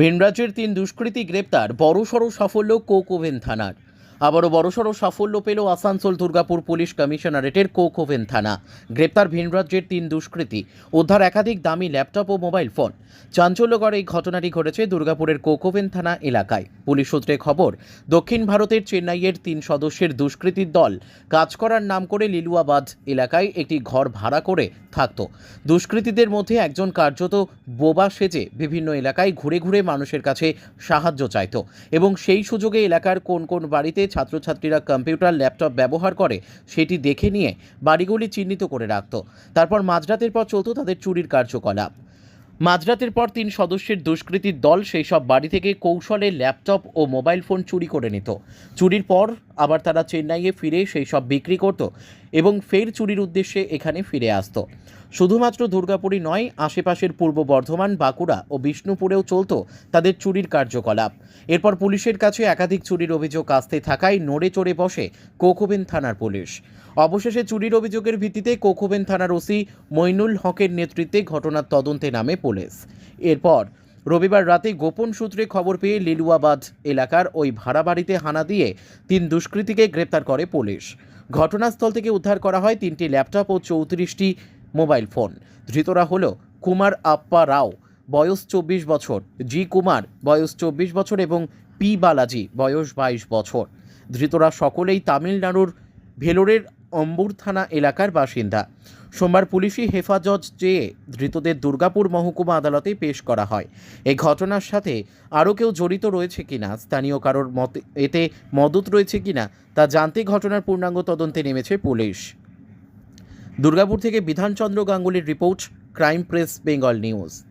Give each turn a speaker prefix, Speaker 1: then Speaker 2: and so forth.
Speaker 1: ভিনরাজ্যের তিন দুষ্কৃতী গ্রেপ্তার বড়সড় সাফল্য কোকোভেন থানার। আবারও বড়সড় সাফল্য পেল আসানসোল দুর্গাপুর পুলিশ কমিশনারেটের কোকোভেন থানা। গ্রেপ্তার ভিনরাজ্যের তিন দুষ্কৃতী, উদ্ধার একাধিক দামি ল্যাপটপ ও মোবাইল ফোন। চাঞ্চল্যকর এই ঘটনাটি ঘটেছে দুর্গাপুরের কোকোভেন থানা এলাকায়। পুলিশ সূত্রে খবর, দক্ষিণ ভারতের চেন্নাইয়ের তিন সদস্যের দুষ্কৃতীর দল কাজ করার নাম করে লিলুয়াবাদ এলাকায় একটি ঘর ভাড়া করে থাকত। দুষ্কৃতীদের মধ্যে একজন কার্যত বোবা সেজে বিভিন্ন এলাকায় ঘুরে ঘুরে মানুষের কাছে সাহায্য চাইত এবং সেই সুযোগে এলাকার কোন কোন বাড়িতে ছাত্রছাত্রীরা কম্পিউটার, ল্যাপটপ ব্যবহার করে সেটি দেখে নিয়ে বাড়িগুলি চিহ্নিত করে রাখত। তারপর মাঝরাতের পর চলত তাদের চুরির কার্যকলাপ। মাঝরাতের পর তিন সদস্যের দুষ্কৃতীর দল সেই সব বাড়ি থেকে কৌশলে ল্যাপটপ ও মোবাইল ফোন চুরি করে নিত। চুরির পর আবার তারা চেন্নাইয়ে ফিরে সেই সব বিক্রি করত এবং ফের চুরির উদ্দেশ্যে এখানে ফিরে আসতো। শুধুমাত্র দুর্গাপুরই নয়, আশেপাশের পূর্ব বর্ধমান, বাঁকুড়া ও বিষ্ণুপুরেও চলত তাদের চুরির কার্যকলাপ। এরপর পুলিশের কাছে একাধিক চুরির অভিযোগ আসতে থাকায় নড়ে চড়ে বসে কোকোবেন থানার পুলিশ। অবশেষে চুরির অভিযোগের ভিত্তিতে কোকোবেন থানার ওসি মইনুল হকের নেতৃত্বে ঘটনার তদন্তে নামে পুলিশ। এরপর রবিবার রাতে গোপন সূত্রে খবর পেয়ে লিলুয়াবাদ এলাকার ওই ভাড়া বাড়িতে হানা দিয়ে তিন দুষ্কৃতীকে গ্রেপ্তার করে পুলিশ। ঘটনাস্থল থেকে উদ্ধার করা হয় তিনটি ল্যাপটপ ও চৌত্রিশটি মোবাইল ফোন। ধৃতরা হল কুমার আপ্পা রাও, বয়স চব্বিশ বছর, জি কুমার, বয়স চব্বিশ বছর এবং পি বালাজি, বয়স বাইশ বছর। ধৃতরা সকলেই তামিলনাড়ুর ভেলোরের অম্বুর থানা এলাকার বাসিন্দা। সোমবার পুলিশি হেফাজত চেয়ে ধৃতদের দুর্গাপুর মহকুমা আদালতে পেশ করা হয়। এই ঘটনার সাথে আরও কেউ জড়িত রয়েছে কিনা, স্থানীয় কারোর মত, এতে মদত রয়েছে কিনা, তা জানতে ঘটনার পূর্ণাঙ্গ তদন্তে নেমেছে পুলিশ। দুর্গাপুর থেকে Bidhanchandra গাঙ্গুলির report, crime press, Bengal news.